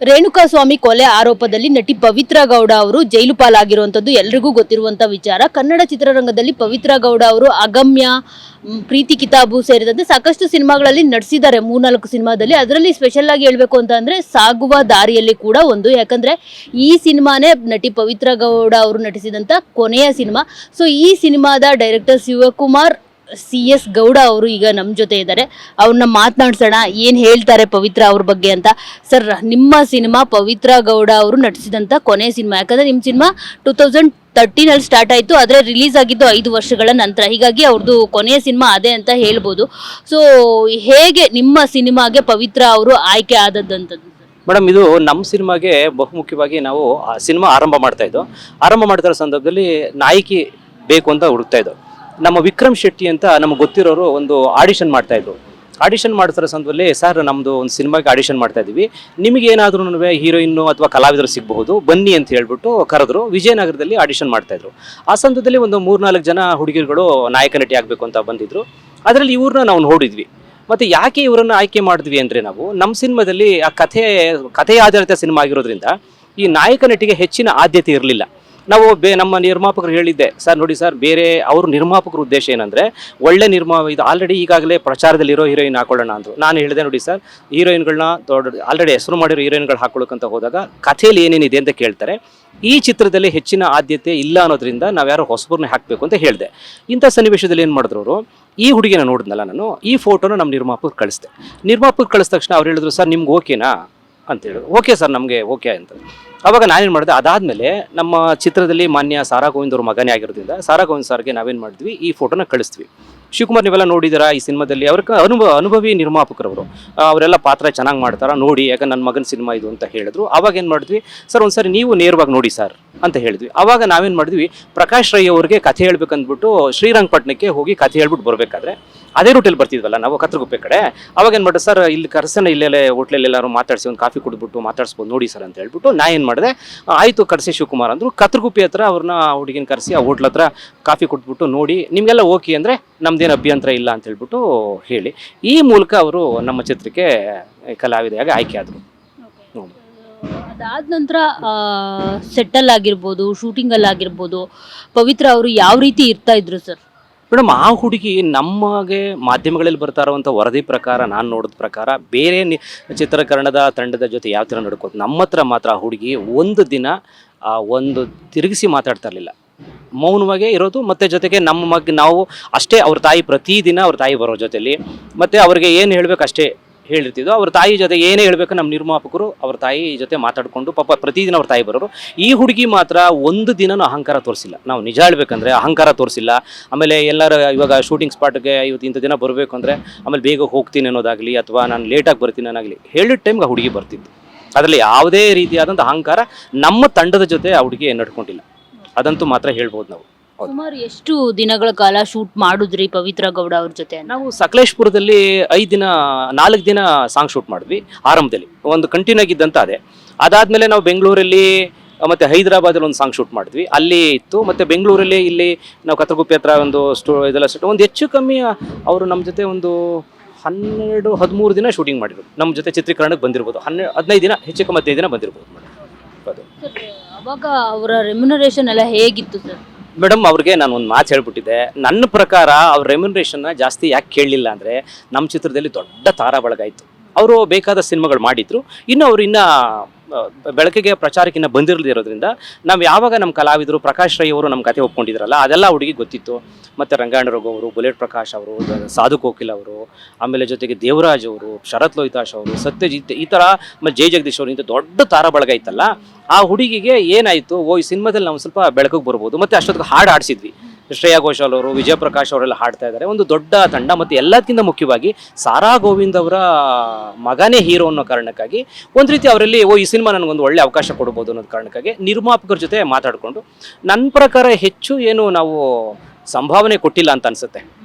ರೇಣುಕಾ ಸ್ವಾಮಿ ಕೊಲೆ ಆರೋಪದಲ್ಲಿ ನಟಿ ಪವಿತ್ರ ಗೌಡ ಅವರು ಜೈಲು ಪಾಲಾಗಿರುವಂಥದ್ದು ಎಲ್ರಿಗೂ ಗೊತ್ತಿರುವಂಥ ವಿಚಾರ. ಕನ್ನಡ ಚಿತ್ರರಂಗದಲ್ಲಿ ಪವಿತ್ರ ಗೌಡ ಅವರು ಅಗಮ್ಯ ಪ್ರೀತಿ ಕಿತಾಬು ಸೇರಿದಂತೆ ಸಾಕಷ್ಟು ಸಿನಿಮಾಗಳಲ್ಲಿ ನಟಿಸಿದ್ದಾರೆ ಮೂರ್ನಾಲ್ಕು ಸಿನಿಮಾದಲ್ಲಿ ಅದರಲ್ಲಿ ಸ್ಪೆಷಲ್ ಆಗಿ ಹೇಳಬೇಕು ಅಂತ ಅಂದ್ರೆ ಸಾಗುವ ದಾರಿಯಲ್ಲಿ ಕೂಡ ಒಂದು. ಯಾಕಂದ್ರೆ ಈ ಸಿನಿಮಾನೇ ನಟಿ ಪವಿತ್ರ ಗೌಡ ಅವರು ನಟಿಸಿದಂಥ ಕೊನೆಯ ಸಿನಿಮಾ. ಸೊ ಈ ಸಿನಿಮಾದ director Shivakumar C S Gowda ಅವರು ಈಗ ನಮ್ಮ ಜೊತೆ ಇದ್ದಾರೆ. ಅವ್ರನ್ನ ಮಾತನಾಡ್ಸೋಣ, ಏನು ಹೇಳ್ತಾರೆ ಪವಿತ್ರ ಅವ್ರ ಬಗ್ಗೆ ಅಂತ. ಸರ್, ನಿಮ್ಮ ಸಿನಿಮಾ ಪವಿತ್ರ ಗೌಡ ಅವರು ನಟಿಸಿದಂಥ ಕೊನೆ ಸಿನಿಮಾ, ಯಾಕಂದರೆ ನಿಮ್ಮ ಸಿನಿಮಾ ಟೂ ತೌಸಂಡ್ ತರ್ಟೀನಲ್ಲಿ ಸ್ಟಾರ್ಟ್ ಆಯಿತು, ಆದರೆ ರಿಲೀಸ್ ಆಗಿದ್ದು ಐದು ವರ್ಷಗಳ ನಂತರ. ಹೀಗಾಗಿ ಅವ್ರದ್ದು ಕೊನೆಯ ಸಿನಿಮಾ ಅದೇ ಅಂತ ಹೇಳ್ಬೋದು. ಸೊ ಹೇಗೆ ನಿಮ್ಮ ಸಿನಿಮಾಗೆ ಪವಿತ್ರ ಅವರು ಆಯ್ಕೆ ಆದದ್ದಂಥದ್ದು ಮೇಡಮ್, ಇದು ನಮ್ಮ ಸಿನಿಮಾಗೆ ಬಹುಮುಖ್ಯವಾಗಿ ನಾವು ಆ ಸಿನಿಮಾ ಆರಂಭ ಮಾಡ್ತಾ ಇದ್ದೋ, ಆರಂಭ ಮಾಡ್ತಾ ಸಂದರ್ಭದಲ್ಲಿ ನಾಯಕಿ ಬೇಕು ಅಂತ ಹುಡುಕ್ತಾ ಇದ್ದೋ. ನಮ್ಮ ವಿಕ್ರಮ್ ಶೆಟ್ಟಿ ಅಂತ ನಮಗೆ ಗೊತ್ತಿರೋರು ಒಂದು ಆಡಿಷನ್ ಮಾಡ್ತಾ ಇದ್ರು. ಆಡಿಷನ್ ಮಾಡ್ತಿರೋ ಸಂದರ್ಭದಲ್ಲಿ, ಸರ್ ನಮ್ಮದು ಒಂದು ಸಿನಿಮಾಗೆ ಆಡಿಷನ್ ಮಾಡ್ತಾ ಇದ್ದೀವಿ ನಿಮಗೆ ಏನಾದರೂ ಹೀರೋಯಿನ್ನು ಅಥವಾ ಕಲಾವಿದರು ಸಿಗಬಹುದು? ಬನ್ನಿ ಅಂತ ಹೇಳ್ಬಿಟ್ಟು ಕರೆದ್ರು. ವಿಜಯನಗರದಲ್ಲಿ ಆಡಿಷನ್ ಮಾಡ್ತಾಯಿದ್ರು ಆ ಸಂದರ್ಭದಲ್ಲಿ ಒಂದು ಮೂರ್ನಾಲ್ಕು ಜನ ಹುಡುಗಿರುಗಳು ನಾಯಕ ನಟಿ ಆಗಬೇಕು ಅಂತ ಬಂದಿದ್ರು. ಅದರಲ್ಲಿ ಇವ್ರನ್ನ ನಾವು ನೋಡಿದ್ವಿ. ಮತ್ತು ಯಾಕೆ ಇವರನ್ನು ಆಯ್ಕೆ ಮಾಡಿದ್ವಿ ಅಂದರೆ ನಾವು ನಮ್ಮ ಸಿನಿಮಾದಲ್ಲಿ ಆ ಕಥೆ ಕಥೆ ಆಧಾರಿತ ಸಿನಿಮಾ ಆಗಿರೋದ್ರಿಂದ ಈ ನಾಯಕ ನಟಿಗೆ ಹೆಚ್ಚಿನ ಆದ್ಯತೆ ಇರಲಿಲ್ಲ. ನಾವು ಬೇ, ನಮ್ಮ ನಿರ್ಮಾಪಕರು ಹೇಳಿದ್ದೆ. ಸರ್, ನೋಡಿ ಸರ್, ಬೇರೆ ಅವ್ರ ನಿರ್ಮಾಪಕರ ಉದ್ದೇಶ ಏನಂದರೆ, ಒಳ್ಳೆ ನಿರ್ಮಾ, ಇದು ಆಲ್ರೆಡಿ ಈಗಾಗಲೇ ಪ್ರಚಾರದಲ್ಲಿರೋ ಹೀರೋಯಿನ್ ಹಾಕೊಳ್ಳೋಣ ಅಂದರು. ನಾನು ಹೇಳಿದೆ ನೋಡಿ ಸರ್, ಹೀರೋಯಿನ್ಗಳನ್ನ ದೊಡ್ಡ ಆಲ್ರೆಡಿ ಹೆಸರು ಮಾಡಿರೋ ಹೀರೋಯಿನ್ಗಳು ಹಾಕೊಳ್ಳೋಕ್ಕಂತ ಹೋದಾಗ ಕಥೆಯಲ್ಲಿ ಏನೇನಿದೆ ಅಂತ ಕೇಳ್ತಾರೆ. ಈ ಚಿತ್ರದಲ್ಲಿ ಹೆಚ್ಚಿನ ಆದ್ಯತೆ ಇಲ್ಲ ಅನ್ನೋದ್ರಿಂದ ನಾವ್ಯಾರೋ ಹೊಸಬರನ್ನ ಹಾಕಬೇಕು ಅಂತ ಹೇಳಿದೆ. ಇಂಥ ಸನ್ನಿವೇಶದಲ್ಲಿ ಏನು ಮಾಡಿದ್ರು ಅವರು, ಈ ಹುಡುಗಿನ ನೋಡಿದ್ನಲ್ಲ ನಾನು, ಈ ಫೋಟೋನ ನಮ್ಮ ನಿರ್ಮಾಪಕರು ಕಳಿಸ್ದೆ. ನಿರ್ಮಾಪಕರು ಕಳಿಸಿದ ತಕ್ಷಣ ಅವ್ರು ಹೇಳಿದ್ರು, ಸರ್, ನಿಮ್ಗೆ ಓಕೆನಾ ಅಂತ ಹೇಳಿದ್ರು ಓಕೆ ಸರ್, ನಮಗೆ ಓಕೆ ಅಂತ. ಅವಾಗ ನಾನೇನು ಮಾಡಿದೆ? ಅದಾದಮೇಲೆ ನಮ್ಮ ಚಿತ್ರದಲ್ಲಿ ಮಾನ್ಯ ಸಾರಾ ಗೋವಿಂದ್ ಅವ್ರ ಮಗನೇ ಆಗಿರೋದ್ರಿಂದ ಸಾರಾ ಗೋವಿಂದ್ ಸರ್ಗೆ ನಾವೇನು ಮಾಡಿದ್ವಿ? ಈ ಫೋಟೋನ ಕಳಿಸ್ತೀವಿ ಶಿವಕುಮಾರ್ ನೀವೆಲ್ಲ ನೋಡಿದ್ದೀರಾ ಈ ಸಿನಿಮಾದಲ್ಲಿ? ಅವ್ರ ಅನುಭವ, ಅನುಭವಿ ನಿರ್ಮಾಪಕರವರು. ಅವರೆಲ್ಲ ಪಾತ್ರ ಚೆನ್ನಾಗಿ ಮಾಡ್ತಾರ, ನೋಡಿ ಯಾಕೆ ನನ್ನ ಮಗನ ಸಿನಿಮಾ ಇದು ಅಂತ ಹೇಳಿದ್ರು. ಅವಾಗ ಏನು ಮಾಡಿದ್ವಿ? ಸರ್, ಒಂದ್ಸರಿ ನೀವು ನೇರವಾಗಿ ನೋಡಿ ಸರ್ ಅಂತ ಹೇಳಿದ್ವಿ. ಅವಾಗ ನಾವೇನು ಮಾಡಿದ್ವಿ? ಪ್ರಕಾಶ್ ರೈ ಅವ್ರಿಗೆ ಕಥೆ ಹೇಳ್ಬೇಕಂದ್ಬಿಟ್ಟು ಶ್ರೀರಂಗಪಟ್ಟಣಕ್ಕೆ ಹೋಗಿ ಕಥೆ ಹೇಳ್ಬಿಟ್ಟು ಬರಬೇಕಾದ್ರೆ, ಅದೇ ರೂಟಲ್ಲಿ ಬರ್ತಿದ್ವಲ್ಲ ನಾವು, ಕತ್ರಗುಪ್ಪೆ ಕಡೆ. ಅವಾಗ ಏನು ಮಾಡಿದೆ? ಸರ್, ಇಲ್ಲಿ ಕರ್ಸನ ಇಲ್ಲೆಲ್ಲೇ ಹೋಟ್ಲಲ್ಲಿ ಎಲ್ಲರೂ ಮಾತಾಡಿಸಿ ಒಂದು ಕಾಫಿ ಕುಡಿದ್ಬಿಟ್ಟು ಮಾತಾಡ್ಸ್ಬೋದು, ನೋಡಿ ಸರ್ ಅಂತ ಹೇಳ್ಬಿಟ್ಟು ನಾ ಏನು ಮಾಡಿದೆ? ಆಯಿತು, ಕರೆಸಿ ಶಿವಕುಮಾರ್ ಅಂದರು. ಕತ್ರಗುಪ್ಪೆ ಹತ್ರ ಅವ್ರನ್ನ ಹುಡುಗಿನ ಕರೆಸಿ ಆ ಹೋಟ್ಲ ಹತ್ರ ಕಾಫಿ ಕುಡಿದ್ಬಿಟ್ಟು ನೋಡಿ. ನಿಮಗೆಲ್ಲ ಓಕೆ ಅಂದರೆ ನಮ್ದೇನು ಅಭ್ಯಂತರ ಇಲ್ಲ ಅಂತ ಹೇಳ್ಬಿಟ್ಟು ಹೇಳಿ. ಈ ಮೂಲಕ ಅವರು ನಮ್ಮ ಚಿತ್ರಕ್ಕೆ ಕಲಾವಿದೆಯಾಗಿ ಆಯ್ಕೆ ಆದರು. ಅದಾದ ನಂತರ ಸೆಟ್ಟಲ್ ಆಗಿರ್ಬೋದು ಶೂಟಿಂಗಲ್ಲಿ ಆಗಿರ್ಬೋದು ಪವಿತ್ರ ಅವರು ಯಾವ ರೀತಿ ಇರ್ತಾ ಇದ್ರು ಸರ್ ಮೇಡಮ್ ಆ ಹುಡುಗಿ ನಮಗೆ ಮಾಧ್ಯಮಗಳಲ್ಲಿ ಬರ್ತಾ ಇರುವಂಥ ವರದಿ ಪ್ರಕಾರ ನಾನು ನೋಡಿದ ಪ್ರಕಾರ ಬೇರೆ ನಿ ಚಿತ್ರೀಕರಣದ ತಂಡದ ಜೊತೆ ಯಾವ ಥರ ನಡ್ಕೋದು ನಮ್ಮ ಹತ್ರ ಮಾತ್ರ ಆ ಹುಡುಗಿ ಒಂದು ದಿನ ಆ ಒಂದು ತಿರುಗಿಸಿ ಮಾತಾಡ್ತಾ ಇರಲಿಲ್ಲ. ಮೌನವಾಗೇ ಇರೋದು, ಮತ್ತೆ ಜೊತೆಗೆ ನಮ್ಮ ಮಗ, ನಾವು ಅಷ್ಟೇ ಅವ್ರ ತಾಯಿ ಪ್ರತಿದಿನ ಅವ್ರ ತಾಯಿ ಬರೋ ಜೊತೆಲಿ, ಮತ್ತು ಅವ್ರಿಗೆ ಏನು ಹೇಳಬೇಕು ಅಷ್ಟೇ ಹೇಳಿರ್ತಿದ್ದು ಅವ್ರ ತಾಯಿ ಜೊತೆ ಏನೇ ಹೇಳಬೇಕು ನಮ್ಮ ನಿರ್ಮಾಪಕರು ಅವ್ರ ತಾಯಿ ಜೊತೆ ಮಾತಾಡಿಕೊಂಡು ಪಾಪ ಪ್ರತಿದಿನ ಅವ್ರ ತಾಯಿ ಬರೋರು. ಈ ಹುಡುಗಿ ಮಾತ್ರ ಒಂದು ದಿನನೂ ಅಹಂಕಾರ ತೋರಿಸಿಲ್ಲ. ನಾವು ನಿಜ ಹೇಳ್ಬೇಕಂದ್ರೆ ಅಹಂಕಾರ ತೋರಿಸಿಲ್ಲ. ಆಮೇಲೆ ಎಲ್ಲರ ಇವಾಗ ಶೂಟಿಂಗ್ ಸ್ಪಾಟ್ಗೆ ಇವತ್ತು ಇಂಥ ದಿನ ಬರಬೇಕು ಅಂದರೆ ಆಮೇಲೆ ಬೇಗ ಹೋಗ್ತೀನಿ ಅನ್ನೋದಾಗಲಿ ಅಥವಾ ನಾನು ಲೇಟಾಗಿ ಬರ್ತೀನಿ ಅನ್ನೋದಾಗಲಿ ಹೇಳಿದ ಟೈಮ್ಗೆ ಆ ಹುಡುಗಿ ಬರ್ತಿದ್ದು ಅದರಲ್ಲಿ ಯಾವುದೇ ರೀತಿಯಾದಂಥ ಅಹಂಕಾರ ನಮ್ಮ ತಂಡದ ಜೊತೆ ಆ ಹುಡುಗಿ ನಡ್ಕೊಂಡಿಲ್ಲ. ಅದಂತೂ ಮಾತ್ರ ಹೇಳ್ಬೋದು ನಾವು. ಸುಮಾರು ಎಷ್ಟು ದಿನಗಳ ಕಾಲ ಶೂಟ್ ಮಾಡಿದ್ರಿ ಪವಿತ್ರ ಗೌಡ ಅವ್ರ ಜೊತೆ? ನಾವು ಸಕಲೇಶ್ಪುರದಲ್ಲಿ ಐದು ದಿನ ನಾಲ್ಕು ದಿನ ಸಾಂಗ್ ಶೂಟ್ ಮಾಡಿದ್ವಿ ಆರಂಭದಲ್ಲಿ. ಒಂದು ಕಂಟಿನ್ಯೂ ಆಗಿದ್ದಂತ ಅದೇ. ಅದಾದ್ಮೇಲೆ ನಾವು ಬೆಂಗಳೂರಲ್ಲಿ ಮತ್ತು ಹೈದರಾಬಾದಲ್ಲಿ ಒಂದು ಸಾಂಗ್ ಶೂಟ್ ಮಾಡಿದ್ವಿ. ಅಲ್ಲಿ ಇತ್ತು ಮತ್ತು ಬೆಂಗಳೂರಲ್ಲಿ ಇಲ್ಲಿ ನಾವು ಕತ್ರಗುಪ್ಪೆ ಹತ್ರ ಒಂದು ಸ್ಟೋ ಇದೆಲ್ಲ ಸೆಟ್ ಒಂದು ಹೆಚ್ಚು ಕಮ್ಮಿ ಅವರು ನಮ್ಮ ಜೊತೆ ಒಂದು ಹನ್ನೆರಡು ಹದಿಮೂರು ದಿನ ಶೂಟಿಂಗ್ ಮಾಡಿದ್ರು. ನಮ್ಮ ಜೊತೆ ಚಿತ್ರೀಕರಣಕ್ಕೆ ಬಂದಿರ್ಬೋದು. ಹನ್ನೆರಡು ಹದಿನೈದು ದಿನ ಹೆಚ್ಚು ಕಮ್ಮಿ ಹದಿನೈದು ದಿನ ಬಂದಿರ್ಬೋದು. ಅದು ಅವಾಗ ಅವರ ರೆಮ್ಯುನರೇಷನ್ ಎಲ್ಲ ಹೇಗಿತ್ತು ಸರ್? ಮೇಡಮ್ ಅವ್ರಿಗೆ ನಾನು ಒಂದು ಮಾತು ಹೇಳ್ಬಿಟ್ಟಿದ್ದೆ. ನನ್ನ ಪ್ರಕಾರ ಅವ್ರ ರೆಮ್ಯುನರೇಷನ್ನ ಜಾಸ್ತಿ ಯಾಕೆ ಕೇಳಲಿಲ್ಲ ಅಂದರೆ ನಮ್ಮ ಚಿತ್ರದಲ್ಲಿ ದೊಡ್ಡ ತಾರಾ ಬಳಗ ಇತ್ತು ಅವರು ಬೇಕಾದ ಸಿನಿಮಾಗಳು ಮಾಡಿದ್ರು. ಇನ್ನು ಅವ್ರು ಇನ್ನ ಬೆಳಕಿಗೆ ಪ್ರಚಾರಕ್ಕಿಂತ ಇನ್ನ ಬಂದಿರಲಿರೋದ್ರಿಂದ ನಾವು ಯಾವಾಗ ನಮ್ಮ ಕಲಾವಿದರು ಪ್ರಕಾಶ್ ರೈ ಅವರು ನಮ್ಮ ಕತೆ ಒಪ್ಕೊಂಡಿದ್ರಲ್ಲ, ಅದೆಲ್ಲ ಹುಡುಗಿ ಗೊತ್ತಿತ್ತು. ಮತ್ತು ರಂಗಾಯಣ ಅವರು, ಬುಲೆಟ್ ಪ್ರಕಾಶ್ ಅವರು ಸಾಧು ಕೋಕಿಲ್ ಅವರು, ಆಮೇಲೆ ಜೊತೆಗೆ ದೇವರಾಜ್ ಅವರು, ಶರತ್ ಲೋಹಿತಾಶ್ ಅವರು, ಸತ್ಯಜಿತ್ ಈ ಥರ ಮತ್ತು ಜಯ ಜಗದೀಶ್ ಅವರು ಇಂಥ ದೊಡ್ಡ ತಾರ ಬಳಗ ಇತ್ತಲ್ಲ, ಆ ಹುಡುಗಿಗೆ ಏನಾಯಿತು, ಓ, ಈ ಸಿನಿಮಾದಲ್ಲಿ ನಾವು ಸ್ವಲ್ಪ ಬೆಳಕಿಗೆ ಬರ್ಬೋದು, ಮತ್ತು ಅಷ್ಟೊತ್ತಿಗೆ ಹಾಡು ಆಡಿಸಿದ್ವಿ. ಶ್ರೇಯಾ ಘೋಷಾಲ್ ಅವರು ವಿಜಯ ಪ್ರಕಾಶ್ ಅವರೆಲ್ಲ ಹಾಡ್ತಾ ಇದ್ದಾರೆ. ಒಂದು ದೊಡ್ಡ ತಂಡ ಮತ್ತು ಎಲ್ಲದಕ್ಕಿಂತ ಮುಖ್ಯವಾಗಿ ಸಾರಾ ಗೋವಿಂದ್ ಅವರ ಮಗನೇ ಹೀರೋ ಅನ್ನೋ ಕಾರಣಕ್ಕಾಗಿ ಒಂದು ರೀತಿ ಅವರಲ್ಲಿ, ಓ, ಈ ಸಿನಿಮಾ ನನಗೊಂದು ಒಳ್ಳೆ ಅವಕಾಶ ಕೊಡ್ಬೋದು ಅನ್ನೋದು ಕಾರಣಕ್ಕಾಗಿ ನಿರ್ಮಾಪಕರ ಜೊತೆ ಮಾತಾಡಿಕೊಂಡು ನನ್ನ ಪ್ರಕಾರ ಹೆಚ್ಚು ಏನು ನಾವು ಸಂಭಾವನೆ ಕೊಟ್ಟಿಲ್ಲ ಅಂತ ಅನ್ಸುತ್ತೆ.